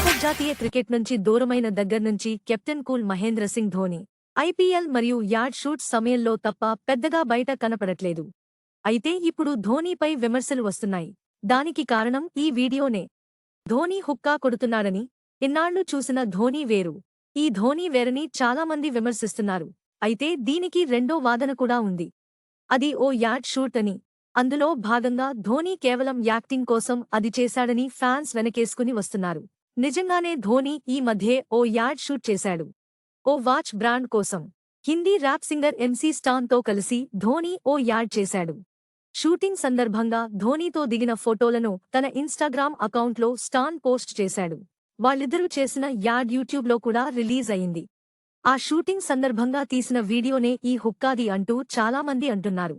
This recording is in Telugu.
అంతర్జాతీయ క్రికెట్ నుంచి దూరమైన దగ్గర్నుంచి captain cool Mahendra Singh Dhoni IPL మరియు యార్డ్ షూట్ సమయంలో తప్ప పెద్దగా బయట కనపడట్లేదు. అయితే ఇప్పుడు ధోనీపై విమర్శలు వస్తున్నాయి. దానికి కారణం ఈ వీడియోనే. ధోని హుక్కా కొడుతున్నాడని ఇన్నాళ్ళు చూసిన ధోనీ వేరు. ఈ ధోనీ వేరని చాలామంది విమర్శిస్తున్నారు. అయితే దీనికి రెండో వాదన కూడా ఉంది. అది ఓ యాడ్ షూట్ అని. అందులో భాగంగా ధోనీ కేవలం యాక్టింగ్ కోసం అది చేశాడని ఫ్యాన్స్ వెనకేసుకుని వస్తున్నారు. నిజంగానే ధోని ఈ మధ్యే ఓ యాడ్ షూట్ చేశాడు. ఓ వాచ్ బ్రాండ్ కోసం. హిందీ ర్యాప్ సింగర్ ఎంసీ స్టాన్తో కలిసి ధోని ఓ యాడ్ చేశాడు. షూటింగ్ సందర్భంగా ధోనీతో దిగిన ఫోటోలను తన ఇన్స్టాగ్రామ్ అకౌంట్లో స్టాన్ పోస్ట్ చేశాడు. వాళ్ళిద్దరూ చేసిన యాడ్ యూట్యూబ్లో కూడా రిలీజ్ అయింది. ఆ షూటింగ్ సందర్భంగా తీసిన వీడియోనే ఈ హుక్కాది అంటూ చాలామంది అంటున్నారు.